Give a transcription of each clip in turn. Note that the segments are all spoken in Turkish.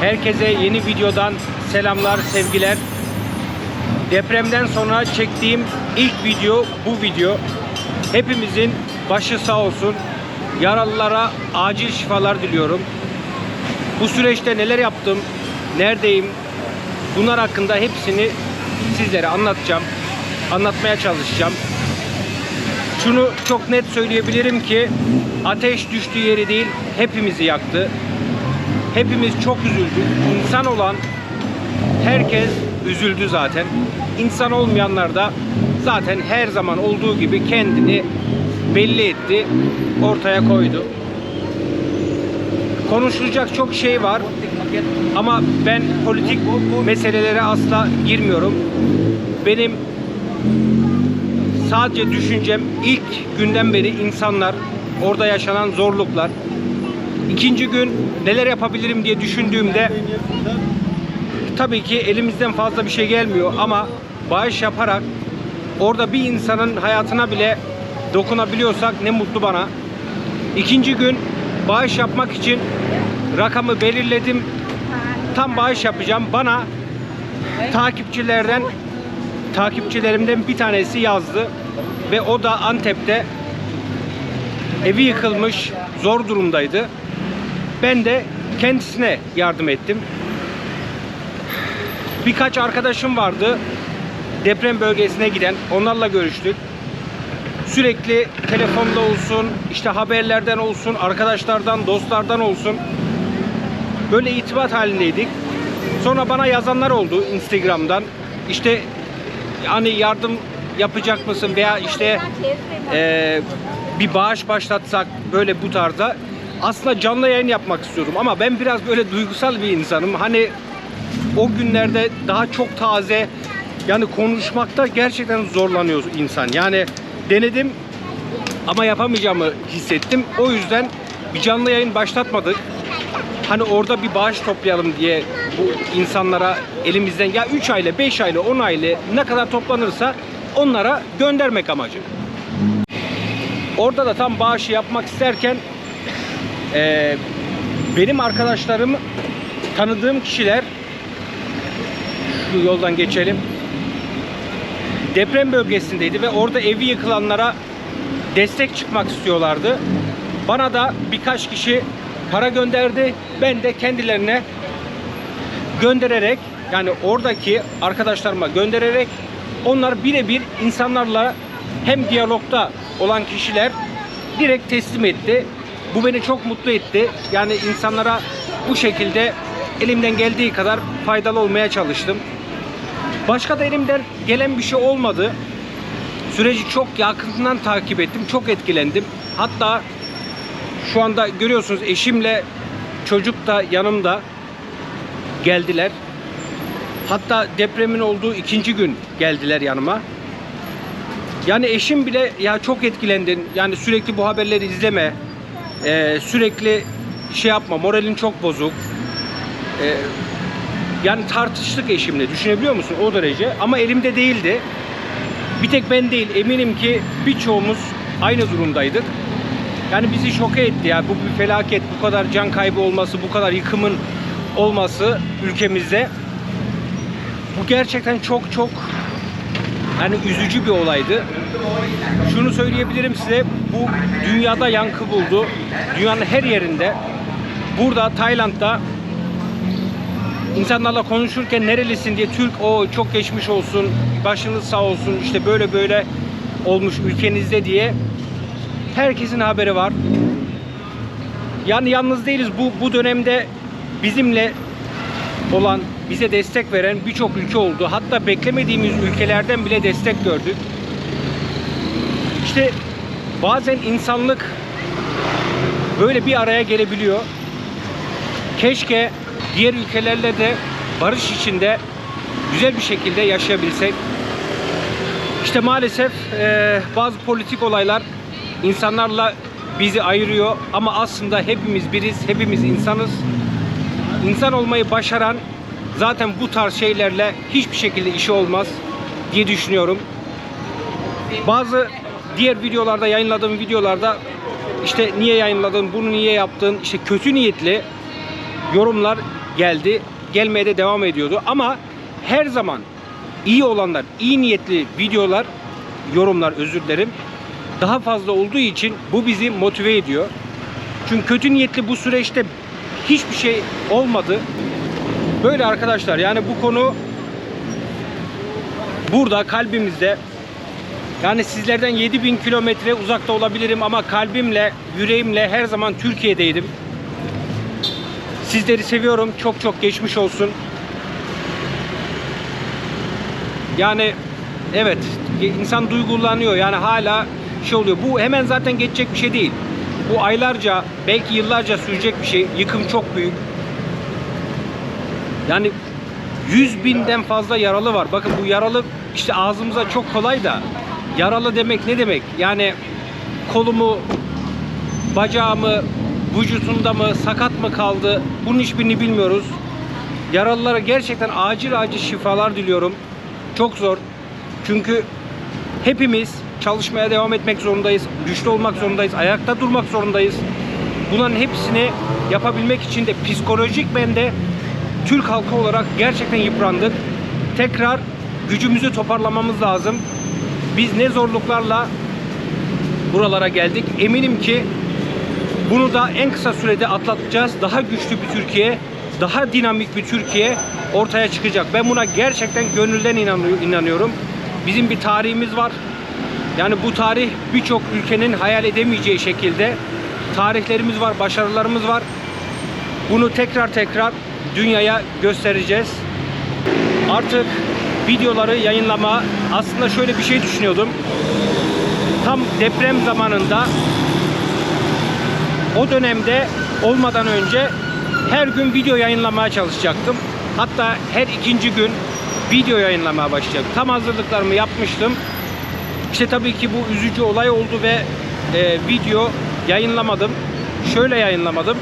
Herkese yeni videodan selamlar, sevgiler. Depremden sonra çektiğim ilk video bu video. Hepimizin başı sağ olsun. Yaralılara acil şifalar diliyorum. Bu süreçte neler yaptım, neredeyim, bunlar hakkında hepsini sizlere anlatacağım. Anlatmaya çalışacağım. Şunu çok net söyleyebilirim ki ateş düştüğü yeri değil hepimizi yaktı. Hepimiz çok üzüldük. İnsan olan herkes üzüldü zaten. İnsan olmayanlar da zaten her zaman olduğu gibi kendini belli etti, ortaya koydu. Konuşulacak çok şey var ama ben politik meselelere asla girmiyorum. Benim sadece düşüncem ilk günden beri insanlar, orada yaşanan zorluklar. İkinci gün neler yapabilirim diye düşündüğümde tabii ki elimizden fazla bir şey gelmiyor ama bağış yaparak orada bir insanın hayatına bile dokunabiliyorsak ne mutlu bana. İkinci gün bağış yapmak için rakamı belirledim. Tam bağış yapacağım. Bana takipçilerden takipçilerimden bir tanesi yazdı ve o da Antep'te evi yıkılmış, zor durumdaydı. Ben de kendisine yardım ettim. Birkaç arkadaşım vardı deprem bölgesine giden. Onlarla görüştük. Sürekli telefonda olsun, işte haberlerden olsun, arkadaşlardan, dostlardan olsun. Böyle itibat halindeydik. Sonra bana yazanlar oldu Instagram'dan. İşte hani yardım yapacak mısın veya işte eee, bir bağış başlatsak böyle bu tarzda. Aslında canlı yayın yapmak istiyordum ama ben biraz böyle duygusal bir insanım. Hani o günlerde daha çok taze yani konuşmakta gerçekten zorlanıyor insan. Yani denedim ama yapamayacağımı hissettim. O yüzden bir canlı yayın başlatmadık. Hani orada bir bağış toplayalım diye bu insanlara elimizden ya 3 aile, 5 aile, 10 aile ne kadar toplanırsa onlara göndermek amacı. Orada da tam bağışı yapmak isterken eee, benim arkadaşlarım tanıdığım kişiler şu yoldan geçelim. Deprem bölgesindeydi ve orada evi yıkılanlara destek çıkmak istiyorlardı. Bana da birkaç kişi para gönderdi. Ben de kendilerine göndererek yani oradaki arkadaşlarıma göndererek onlar birebir insanlarla hem diyalogda olan kişiler direkt teslim etti. Bu beni çok mutlu etti. Yani insanlara bu şekilde elimden geldiği kadar faydalı olmaya çalıştım. Başka da elimden gelen bir şey olmadı. Süreci çok yakından takip ettim. Çok etkilendim. Hatta şu anda görüyorsunuz eşimle çocuk da yanımda geldiler. Hatta depremin olduğu ikinci gün geldiler yanıma. Yani eşim bile ya çok etkilendin. Yani sürekli bu haberleri izleme. Ee, sürekli şey yapma. Moralin çok bozuk. Ee, yani tartıştık eşimle. Düşünebiliyor musun? O derece. Ama elimde değildi. Bir tek ben değil. Eminim ki birçoğumuz aynı durumdaydık. Yani bizi şoke etti ya. Bu bir felaket. Bu kadar can kaybı olması, bu kadar yıkımın olması ülkemizde. Bu gerçekten çok çok yani üzücü bir olaydı. Şunu söyleyebilirim size. Bu dünyada yankı buldu. Dünyanın her yerinde. Burada Tayland'da insanlarla konuşurken nerelisin diye Türk o çok geçmiş olsun, başınız sağ olsun işte böyle böyle olmuş ülkenizde diye herkesin haberi var. Yani yalnız değiliz. Bu bu dönemde bizimle olan, bize destek veren birçok ülke oldu. Hatta beklemediğimiz ülkelerden bile destek gördük. İşte bazen insanlık böyle bir araya gelebiliyor. Keşke diğer ülkelerle de barış içinde güzel bir şekilde yaşayabilsek. İşte maalesef eee, bazı politik olaylar insanlarla bizi ayırıyor ama aslında hepimiz biriz, hepimiz insanız. İnsan olmayı başaran zaten bu tarz şeylerle hiçbir şekilde işi olmaz diye düşünüyorum. Bazı diğer videolarda yayınladığım videolarda işte niye yayınladın, bunu niye yaptın, işte kötü niyetli yorumlar geldi. Gelmeye de devam ediyordu. Ama her zaman iyi olanlar, iyi niyetli videolar, yorumlar özür dilerim. Daha fazla olduğu için bu bizi motive ediyor. Çünkü kötü niyetli bu süreçte hiçbir şey olmadı. Böyle arkadaşlar yani bu konu burada kalbimizde yani sizlerden 7000 kilometre uzakta olabilirim ama kalbimle, yüreğimle her zaman Türkiye'deydim. Sizleri seviyorum. Çok çok geçmiş olsun. Yani evet insan duygulanıyor. Yani hala şey oluyor. Bu hemen zaten geçecek bir şey değil. Bu aylarca belki yıllarca sürecek bir şey. Yıkım çok büyük. Yani 100 binden fazla yaralı var. Bakın bu yaralı işte ağzımıza çok kolay da yaralı demek ne demek? Yani kolumu, bacağımı, vücutunda mı, sakat mı kaldı? Bunun hiçbirini bilmiyoruz. Yaralılara gerçekten acil acil şifalar diliyorum. Çok zor. Çünkü hepimiz çalışmaya devam etmek zorundayız. Güçlü olmak zorundayız. Ayakta durmak zorundayız. Bunların hepsini yapabilmek için de psikolojik bende Türk halkı olarak gerçekten yıprandık. Tekrar gücümüzü toparlamamız lazım. Biz ne zorluklarla buralara geldik. Eminim ki bunu da en kısa sürede atlatacağız. Daha güçlü bir Türkiye, daha dinamik bir Türkiye ortaya çıkacak. Ben buna gerçekten gönülden inanıyor- inanıyorum. Bizim bir tarihimiz var. Yani bu tarih birçok ülkenin hayal edemeyeceği şekilde tarihlerimiz var, başarılarımız var. Bunu tekrar tekrar dünyaya göstereceğiz. Artık videoları yayınlama aslında şöyle bir şey düşünüyordum. Tam deprem zamanında o dönemde olmadan önce her gün video yayınlamaya çalışacaktım. Hatta her ikinci gün video yayınlamaya başlayacaktım. Tam hazırlıklarımı yapmıştım. İşte tabii ki bu üzücü olay oldu ve e, video yayınlamadım. Şöyle yayınlamadım.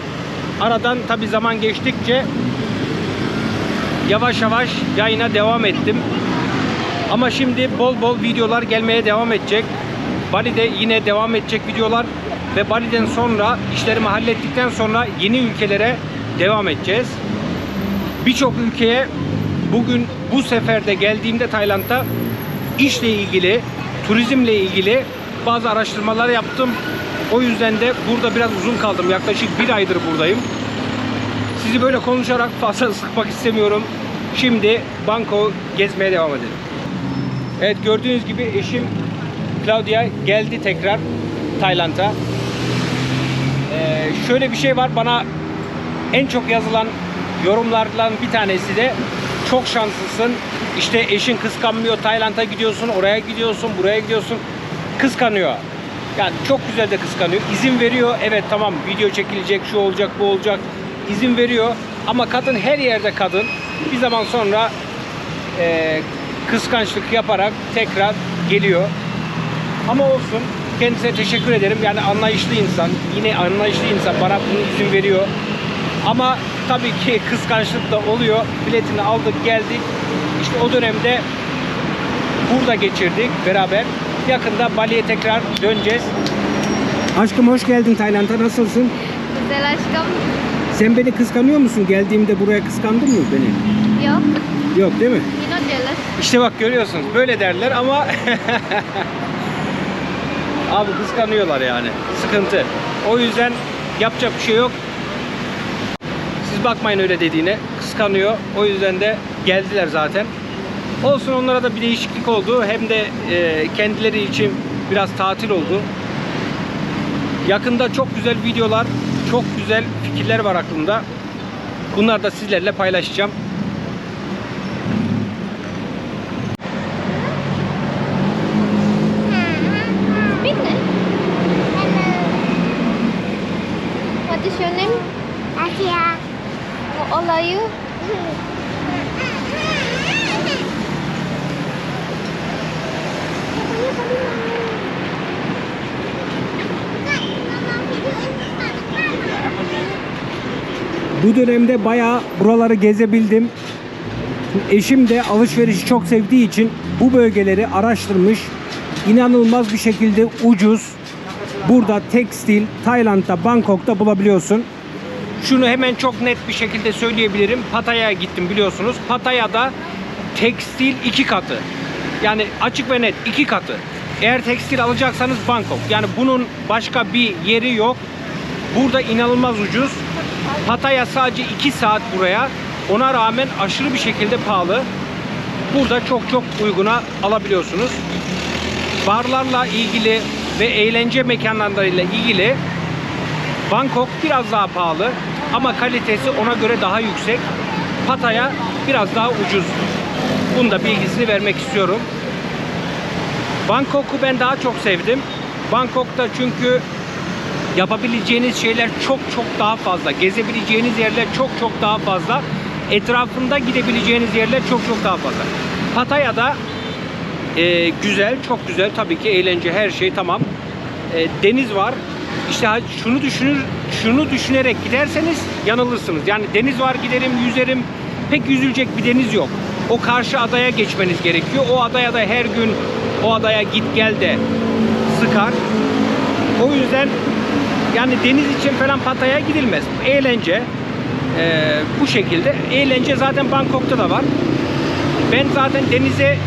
Aradan tabii zaman geçtikçe yavaş yavaş yayına devam ettim. Ama şimdi bol bol videolar gelmeye devam edecek. Bali'de yine devam edecek videolar ve Bali'den sonra işlerimi hallettikten sonra yeni ülkelere devam edeceğiz. Birçok ülkeye bugün bu seferde geldiğimde Tayland'a işle ilgili, turizmle ilgili bazı araştırmalar yaptım. O yüzden de burada biraz uzun kaldım. Yaklaşık bir aydır buradayım. Sizi böyle konuşarak fazla sıkmak istemiyorum. Şimdi Bangkok gezmeye devam edelim. Evet gördüğünüz gibi eşim Claudia geldi tekrar Tayland'a. Ee, şöyle bir şey var bana en çok yazılan yorumlardan bir tanesi de çok şanslısın. İşte eşin kıskanmıyor. Tayland'a gidiyorsun, oraya gidiyorsun, buraya gidiyorsun. Kıskanıyor. Yani çok güzel de kıskanıyor. İzin veriyor. Evet tamam video çekilecek, şu olacak, bu olacak. İzin veriyor. Ama kadın her yerde kadın. Bir zaman sonra e, kıskançlık yaparak tekrar geliyor. Ama olsun. Kendisine teşekkür ederim. Yani anlayışlı insan. Yine anlayışlı insan. Bana bunu izin veriyor. Ama tabii ki kıskançlık da oluyor. Biletini aldık geldik. İşte o dönemde burada geçirdik beraber. Yakında Bali'ye tekrar döneceğiz. Aşkım hoş geldin Tayland'a. Nasılsın? Güzel aşkım. Sen beni kıskanıyor musun? Geldiğimde buraya kıskandın mı beni? Yok. Yok değil mi? İşte bak görüyorsunuz böyle derler ama abi kıskanıyorlar yani sıkıntı. O yüzden yapacak bir şey yok. Siz bakmayın öyle dediğine kıskanıyor. O yüzden de geldiler zaten. Olsun onlara da bir değişiklik oldu. Hem de e, kendileri için biraz tatil oldu. Yakında çok güzel videolar, çok güzel fikirler var aklımda. Bunları da sizlerle paylaşacağım. Bu dönemde bayağı buraları gezebildim. Eşim de alışverişi çok sevdiği için bu bölgeleri araştırmış. İnanılmaz bir şekilde ucuz. Burada tekstil Tayland'da, Bangkok'ta bulabiliyorsun. şunu hemen çok net bir şekilde söyleyebilirim. Pattaya'ya gittim biliyorsunuz. Pattaya'da tekstil iki katı. Yani açık ve net iki katı. Eğer tekstil alacaksanız Bangkok. Yani bunun başka bir yeri yok. Burada inanılmaz ucuz. Pattaya sadece 2 saat buraya. Ona rağmen aşırı bir şekilde pahalı. Burada çok çok uyguna alabiliyorsunuz. Barlarla ilgili ve eğlence mekanlarıyla ilgili Bangkok biraz daha pahalı ama kalitesi ona göre daha yüksek. Pattaya biraz daha ucuz. Bunu da bilgisini vermek istiyorum. Bangkok'u ben daha çok sevdim. Bangkok'ta çünkü yapabileceğiniz şeyler çok çok daha fazla. Gezebileceğiniz yerler çok çok daha fazla. Etrafında gidebileceğiniz yerler çok çok daha fazla. Pattaya'da e, güzel, çok güzel. Tabii ki eğlence, her şey tamam. E, deniz var. İşte şunu düşünür, şunu düşünerek giderseniz yanılırsınız. Yani deniz var giderim, yüzerim. Pek yüzülecek bir deniz yok. O karşı adaya geçmeniz gerekiyor. O adaya da her gün o adaya git gel de sıkar. O yüzden yani deniz için falan Pattaya'ya gidilmez. Eğlence e, bu şekilde. Eğlence zaten Bangkok'ta da var. Ben zaten denize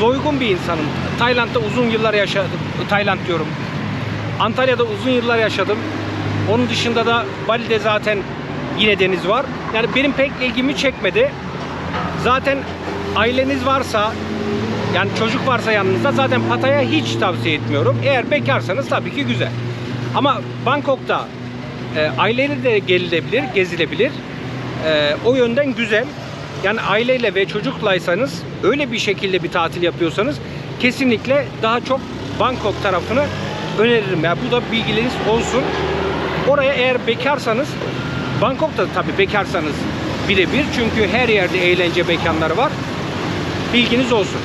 doygun bir insanım. Tayland'da uzun yıllar yaşadım. Tayland diyorum. Antalya'da uzun yıllar yaşadım. Onun dışında da Bali'de zaten yine deniz var. Yani benim pek ilgimi çekmedi. Zaten aileniz varsa yani çocuk varsa yanınızda zaten Pattaya hiç tavsiye etmiyorum. Eğer bekarsanız tabii ki güzel. Ama Bangkok'ta e, aileyle de gelilebilir, gezilebilir. E, o yönden güzel. Yani aileyle ve çocuklaysanız öyle bir şekilde bir tatil yapıyorsanız kesinlikle daha çok Bangkok tarafını öneririm. Yani bu da bilgileriniz olsun. Oraya eğer bekarsanız Bangkok'ta tabii bekarsanız birebir çünkü her yerde eğlence mekanları var. Bilginiz olsun.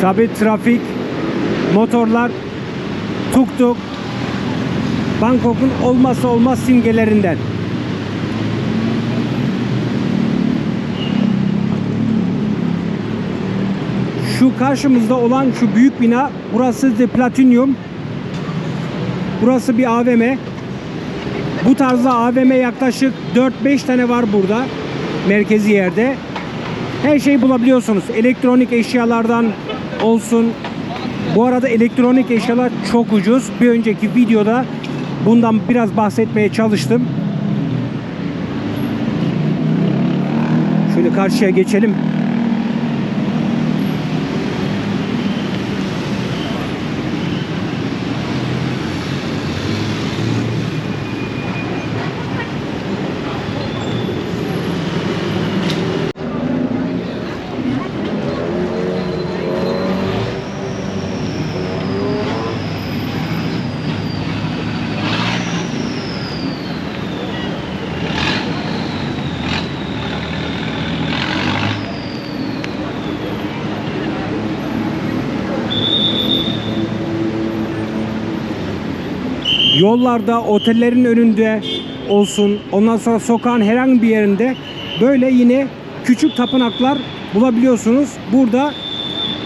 Tabi trafik, motorlar, tuk tuk Bangkok'un olmazsa olmaz simgelerinden. Şu karşımızda olan şu büyük bina burası The Platinum. Burası bir AVM. Bu tarzda AVM yaklaşık 4-5 tane var burada merkezi yerde. Her şeyi bulabiliyorsunuz. Elektronik eşyalardan olsun. Bu arada elektronik eşyalar çok ucuz. Bir önceki videoda bundan biraz bahsetmeye çalıştım. Şöyle karşıya geçelim. Yollarda, otellerin önünde olsun, ondan sonra sokağın herhangi bir yerinde böyle yine küçük tapınaklar bulabiliyorsunuz. Burada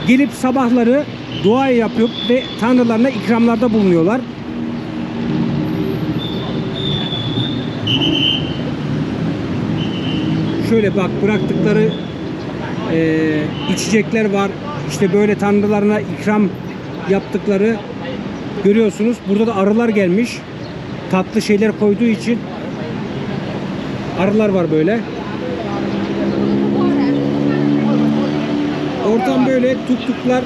gelip sabahları dua yapıp ve tanrılarına ikramlarda bulunuyorlar. Şöyle bak bıraktıkları eee, içecekler var. İşte böyle tanrılarına ikram yaptıkları görüyorsunuz. Burada da arılar gelmiş. Tatlı şeyler koyduğu için arılar var böyle. Ortam böyle tuktuklar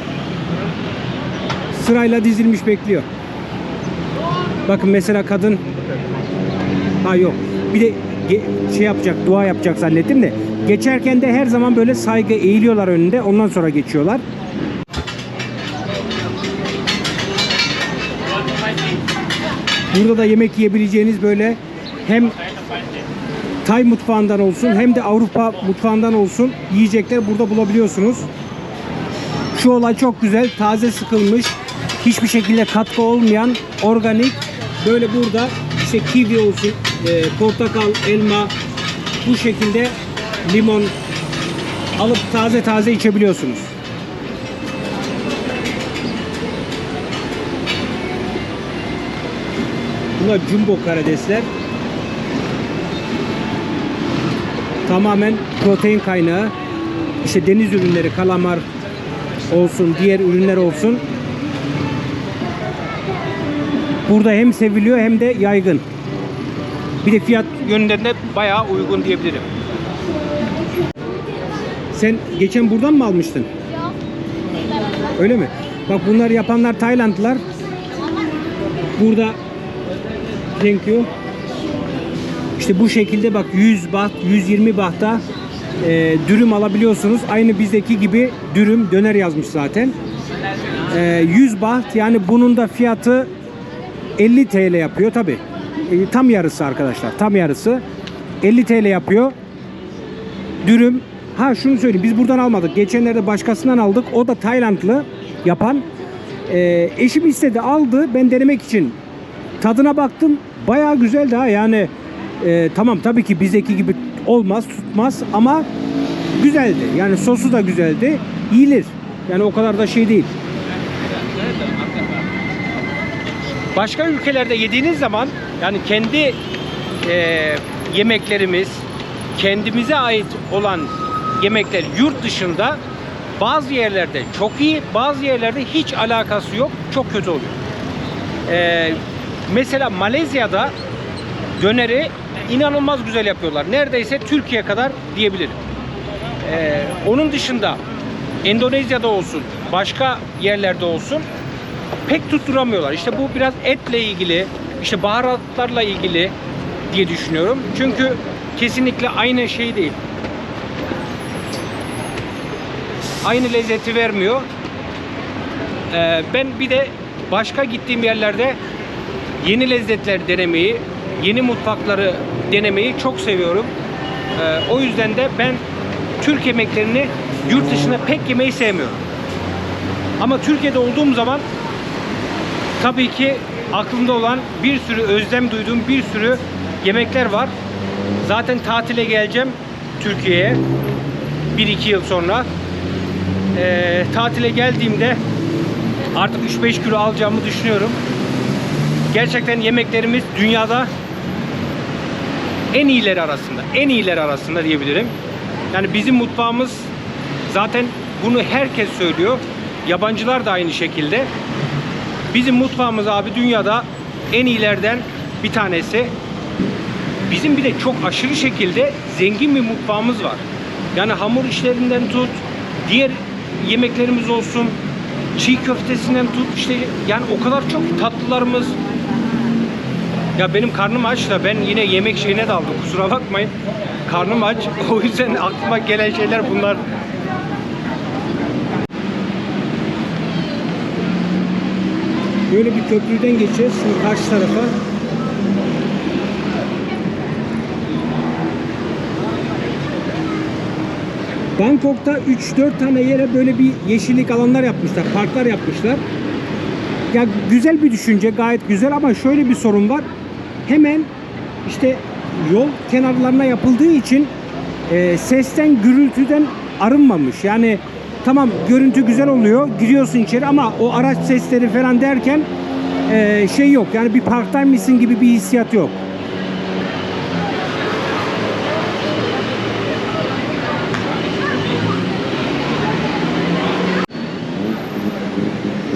sırayla dizilmiş bekliyor. Bakın mesela kadın ha yok. Bir de şey yapacak, dua yapacak zannettim de geçerken de her zaman böyle saygı eğiliyorlar önünde. Ondan sonra geçiyorlar. Burada da yemek yiyebileceğiniz böyle hem Tay mutfağından olsun hem de Avrupa mutfağından olsun yiyecekler burada bulabiliyorsunuz. Şu olay çok güzel. Taze sıkılmış. Hiçbir şekilde katkı olmayan organik böyle burada işte kivi olsun, e, portakal, elma bu şekilde limon alıp taze taze içebiliyorsunuz. Bunlar jumbo karidesler. Tamamen protein kaynağı. İşte deniz ürünleri, kalamar olsun, diğer ürünler olsun. Burada hem seviliyor hem de yaygın. Bir de fiyat yönünden de bayağı uygun diyebilirim. Sen geçen buradan mı almıştın? Öyle mi? Bak bunlar yapanlar Taylandlılar. Burada thank you. İşte bu şekilde bak 100 baht, 120 bahta e, dürüm alabiliyorsunuz. Aynı bizdeki gibi dürüm, döner yazmış zaten. E, 100 baht yani bunun da fiyatı 50 TL yapıyor tabi. tam yarısı arkadaşlar. Tam yarısı. 50 TL yapıyor. Dürüm. Ha şunu söyleyeyim. Biz buradan almadık. Geçenlerde başkasından aldık. O da Taylandlı yapan. E, eşim istedi aldı. Ben denemek için tadına baktım. Bayağı güzeldi ha. Yani e, tamam tabii ki bizdeki gibi olmaz, tutmaz ama güzeldi. Yani sosu da güzeldi. Yiyilir. Yani o kadar da şey değil. Başka ülkelerde yediğiniz zaman yani kendi e, yemeklerimiz, kendimize ait olan yemekler yurt dışında bazı yerlerde çok iyi, bazı yerlerde hiç alakası yok, çok kötü oluyor. E, mesela Malezya'da döneri inanılmaz güzel yapıyorlar. Neredeyse Türkiye kadar diyebilirim. E, onun dışında Endonezya'da olsun, başka yerlerde olsun pek tutturamıyorlar. İşte bu biraz etle ilgili, işte baharatlarla ilgili diye düşünüyorum. Çünkü kesinlikle aynı şey değil. Aynı lezzeti vermiyor. Ee, ben bir de başka gittiğim yerlerde yeni lezzetler denemeyi, yeni mutfakları denemeyi çok seviyorum. Ee, o yüzden de ben Türk yemeklerini yurt dışında pek yemeyi sevmiyorum. Ama Türkiye'de olduğum zaman tabii ki aklımda olan bir sürü özlem duyduğum bir sürü yemekler var. Zaten tatile geleceğim Türkiye'ye 1-2 yıl sonra. Ee, tatile geldiğimde artık 3-5 kilo alacağımı düşünüyorum. Gerçekten yemeklerimiz dünyada en iyileri arasında. En iyileri arasında diyebilirim. Yani bizim mutfağımız zaten bunu herkes söylüyor. Yabancılar da aynı şekilde. Bizim mutfağımız abi dünyada en iyilerden bir tanesi. Bizim bir de çok aşırı şekilde zengin bir mutfağımız var. Yani hamur işlerinden tut, diğer yemeklerimiz olsun, çiğ köftesinden tut işte yani o kadar çok tatlılarımız. Ya benim karnım aç da ben yine yemek şeyine daldım kusura bakmayın. Karnım aç o yüzden aklıma gelen şeyler bunlar. Böyle bir köprüden geçeceğiz şimdi karşı tarafa. Bangkok'ta 3-4 tane yere böyle bir yeşillik alanlar yapmışlar, parklar yapmışlar. Ya güzel bir düşünce, gayet güzel ama şöyle bir sorun var. Hemen işte yol kenarlarına yapıldığı için e, sesten, gürültüden arınmamış. Yani tamam görüntü güzel oluyor, giriyorsun içeri ama o araç sesleri falan derken e, şey yok. Yani bir parktaymışsın gibi bir hissiyat yok.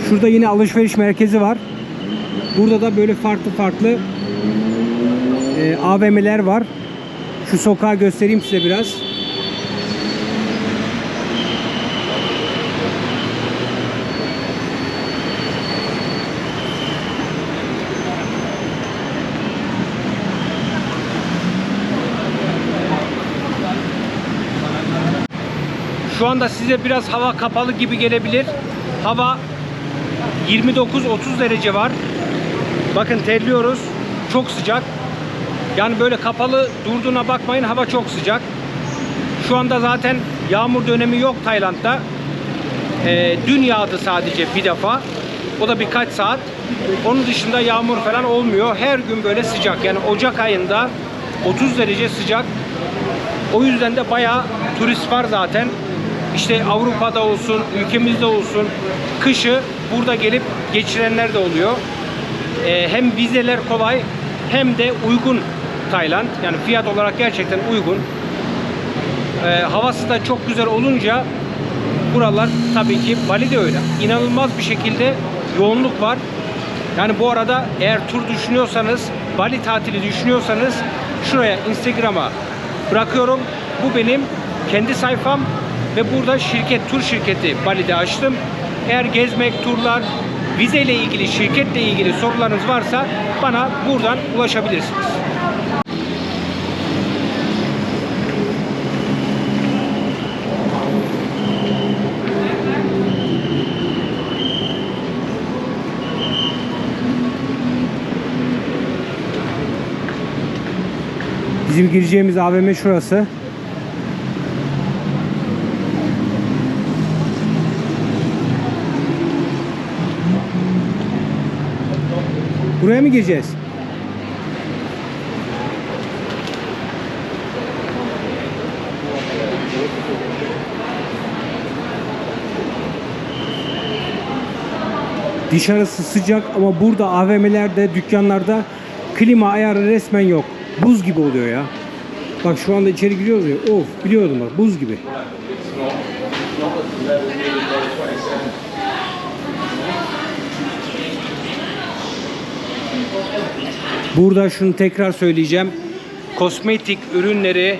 Şurada yine alışveriş merkezi var. Burada da böyle farklı farklı e, AVM'ler var. Şu sokağı göstereyim size biraz. Şu anda size biraz hava kapalı gibi gelebilir. Hava 29-30 derece var. Bakın terliyoruz. Çok sıcak. Yani böyle kapalı durduğuna bakmayın. Hava çok sıcak. Şu anda zaten yağmur dönemi yok Tayland'da. Ee, dün yağdı sadece bir defa. O da birkaç saat. Onun dışında yağmur falan olmuyor. Her gün böyle sıcak. Yani Ocak ayında 30 derece sıcak. O yüzden de bayağı turist var zaten. İşte Avrupa'da olsun, ülkemizde olsun kışı burada gelip geçirenler de oluyor. Ee, hem vizeler kolay hem de uygun Tayland. Yani fiyat olarak gerçekten uygun. Ee, havası da çok güzel olunca buralar tabii ki Bali de öyle. İnanılmaz bir şekilde yoğunluk var. Yani bu arada eğer tur düşünüyorsanız, Bali tatili düşünüyorsanız şuraya Instagram'a bırakıyorum. Bu benim kendi sayfam ve burada şirket, tur şirketi Bali'de açtım. Eğer gezmek, turlar, vizeyle ilgili, şirketle ilgili sorularınız varsa bana buradan ulaşabilirsiniz. Bizim gireceğimiz AVM şurası. Buraya mı gireceğiz? Dışarısı sıcak ama burada AVM'lerde, dükkanlarda klima ayarı resmen yok. Buz gibi oluyor ya. Bak şu anda içeri giriyoruz ya. Of biliyordum bak buz gibi. Burada şunu tekrar söyleyeceğim. Kosmetik ürünleri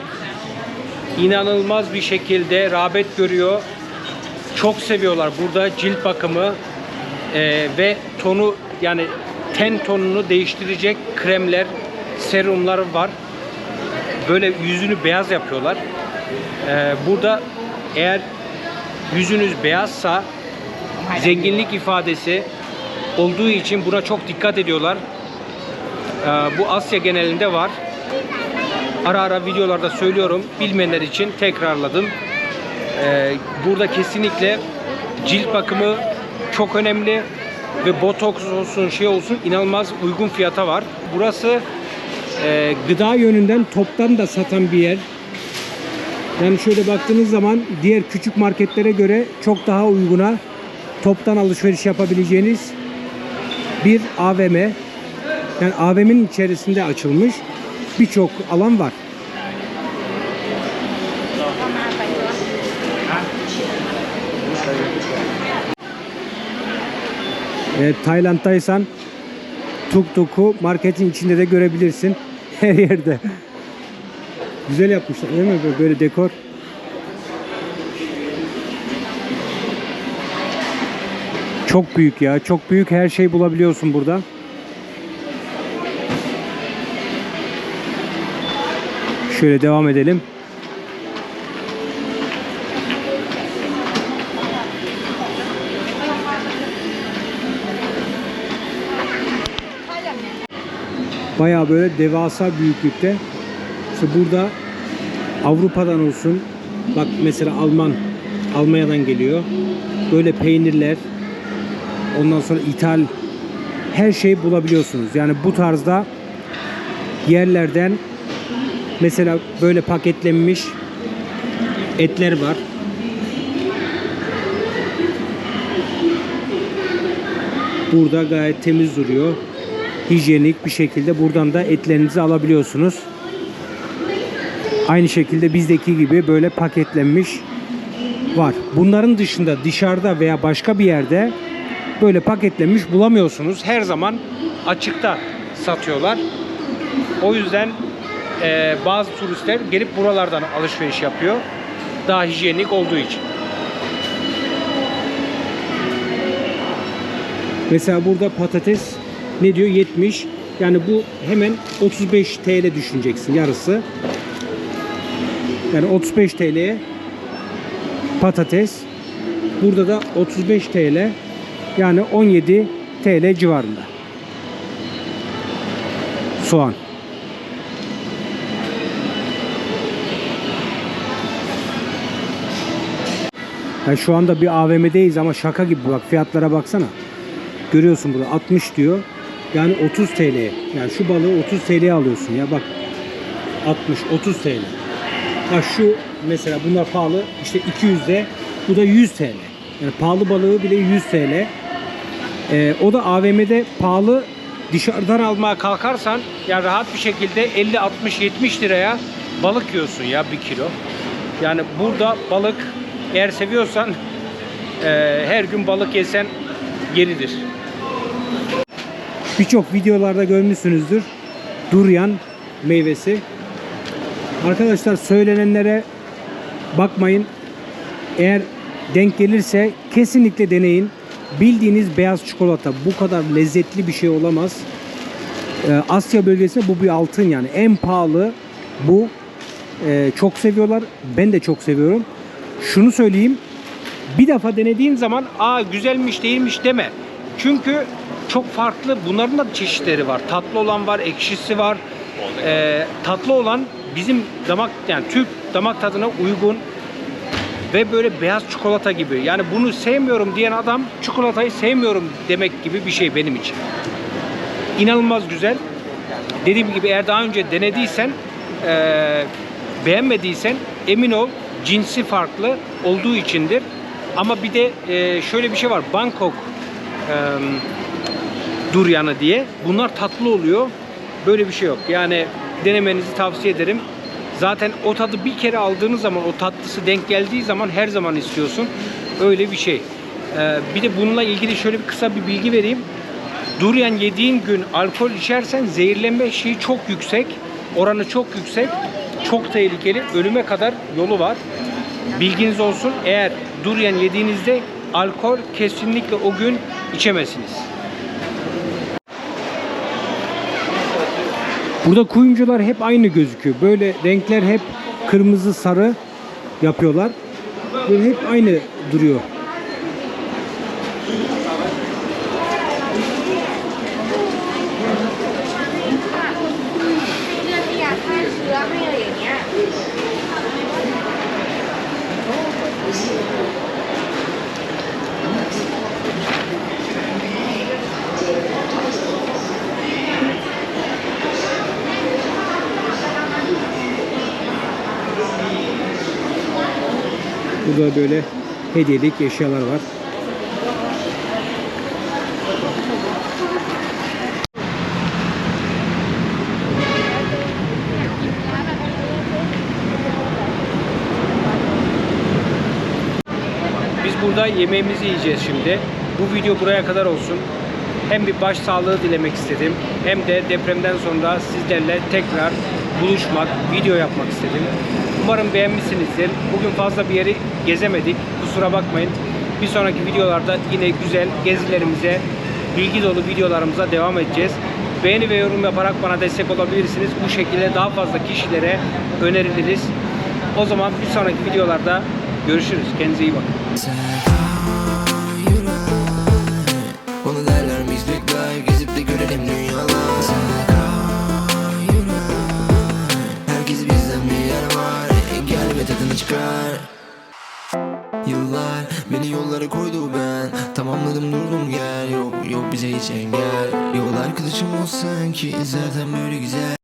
inanılmaz bir şekilde rağbet görüyor. Çok seviyorlar burada cilt bakımı e, ve tonu yani ten tonunu değiştirecek kremler, serumlar var. Böyle yüzünü beyaz yapıyorlar. E, burada eğer yüzünüz beyazsa zenginlik ifadesi olduğu için buna çok dikkat ediyorlar. Ee, bu Asya genelinde var. Ara ara videolarda söylüyorum. Bilmeyenler için tekrarladım. Ee, burada kesinlikle cilt bakımı çok önemli ve botoks olsun şey olsun inanılmaz uygun fiyata var. Burası e, gıda yönünden toptan da satan bir yer. Yani şöyle baktığınız zaman diğer küçük marketlere göre çok daha uyguna toptan alışveriş yapabileceğiniz bir AVM. Yani AVM'nin içerisinde açılmış birçok alan var. Evet, Tayland'daysan tuk tuku marketin içinde de görebilirsin. Her yerde. Güzel yapmışlar değil mi? Böyle- Böyle dekor. Çok büyük ya. Çok büyük her şey bulabiliyorsun burada. Şöyle devam edelim. Bayağı böyle devasa büyüklükte. İşte burada Avrupa'dan olsun. Bak mesela Alman, Almanya'dan geliyor. Böyle peynirler. Ondan sonra ithal her şeyi bulabiliyorsunuz. Yani bu tarzda yerlerden mesela böyle paketlenmiş etler var. Burada gayet temiz duruyor. Hijyenik bir şekilde buradan da etlerinizi alabiliyorsunuz. Aynı şekilde bizdeki gibi böyle paketlenmiş var. Bunların dışında dışarıda veya başka bir yerde böyle paketlenmiş bulamıyorsunuz. Her zaman açıkta satıyorlar. O yüzden eee, bazı turistler gelip buralardan alışveriş yapıyor. Daha hijyenik olduğu için. Mesela burada patates ne diyor? 70. Yani bu hemen 35 TL düşüneceksin yarısı. Yani 35 TL'ye patates. Burada da 35 TL. Yani 17 TL civarında. Soğan. Yani şu anda bir AVM'deyiz ama şaka gibi bak fiyatlara baksana. Görüyorsun burada 60 diyor. Yani 30 TL. Yani şu balığı 30 TL'ye alıyorsun ya bak. 60 30 TL. Bak şu mesela bunlar pahalı. İşte 200 de bu da 100 TL. Yani pahalı balığı bile 100 TL. Ee, o da AVM'de pahalı dışarıdan almaya kalkarsan ya rahat bir şekilde 50 60 70 liraya balık yiyorsun ya bir kilo. Yani burada balık eğer seviyorsan e, her gün balık yesen yeridir. Birçok videolarda görmüşsünüzdür. Durian meyvesi. Arkadaşlar söylenenlere bakmayın. Eğer denk gelirse kesinlikle deneyin. Bildiğiniz beyaz çikolata bu kadar lezzetli bir şey olamaz. Ee, Asya bölgesinde bu bir altın yani en pahalı bu. Ee, çok seviyorlar. Ben de çok seviyorum. Şunu söyleyeyim. Bir defa denediğin zaman aa güzelmiş değilmiş deme. Çünkü çok farklı bunların da çeşitleri var. Tatlı olan var, ekşisi var. Ee, tatlı olan bizim damak yani Türk damak tadına uygun ve böyle beyaz çikolata gibi. Yani bunu sevmiyorum diyen adam çikolatayı sevmiyorum demek gibi bir şey benim için. İnanılmaz güzel. Dediğim gibi eğer daha önce denediysen eee, beğenmediysen emin ol cinsi farklı olduğu içindir. Ama bir de eee, şöyle bir şey var. Bangkok eee duryanı diye. Bunlar tatlı oluyor. Böyle bir şey yok. Yani denemenizi tavsiye ederim. Zaten o tadı bir kere aldığınız zaman o tatlısı denk geldiği zaman her zaman istiyorsun. Öyle bir şey. Ee, bir de bununla ilgili şöyle bir kısa bir bilgi vereyim. Durian yediğin gün alkol içersen zehirlenme şeyi çok yüksek. Oranı çok yüksek. Çok tehlikeli. Ölüme kadar yolu var. Bilginiz olsun. Eğer durian yediğinizde alkol kesinlikle o gün içemezsiniz. Burada kuyumcular hep aynı gözüküyor. Böyle renkler hep kırmızı sarı yapıyorlar. Böyle hep aynı duruyor. Burada böyle hediyelik eşyalar var. Biz burada yemeğimizi yiyeceğiz şimdi. Bu video buraya kadar olsun. Hem bir baş sağlığı dilemek istedim. Hem de depremden sonra sizlerle tekrar buluşmak, video yapmak istedim. Umarım beğenmişsinizdir. Bugün fazla bir yeri gezemedik. Kusura bakmayın. Bir sonraki videolarda yine güzel gezilerimize, bilgi dolu videolarımıza devam edeceğiz. Beğeni ve yorum yaparak bana destek olabilirsiniz. Bu şekilde daha fazla kişilere öneriliriz. O zaman bir sonraki videolarda görüşürüz. Kendinize iyi bakın. Yollara koydu ben. Tamamladım durdum gel. Yok yok bize hiç engel Yol arkadaşım olsan ki zaten böyle güzel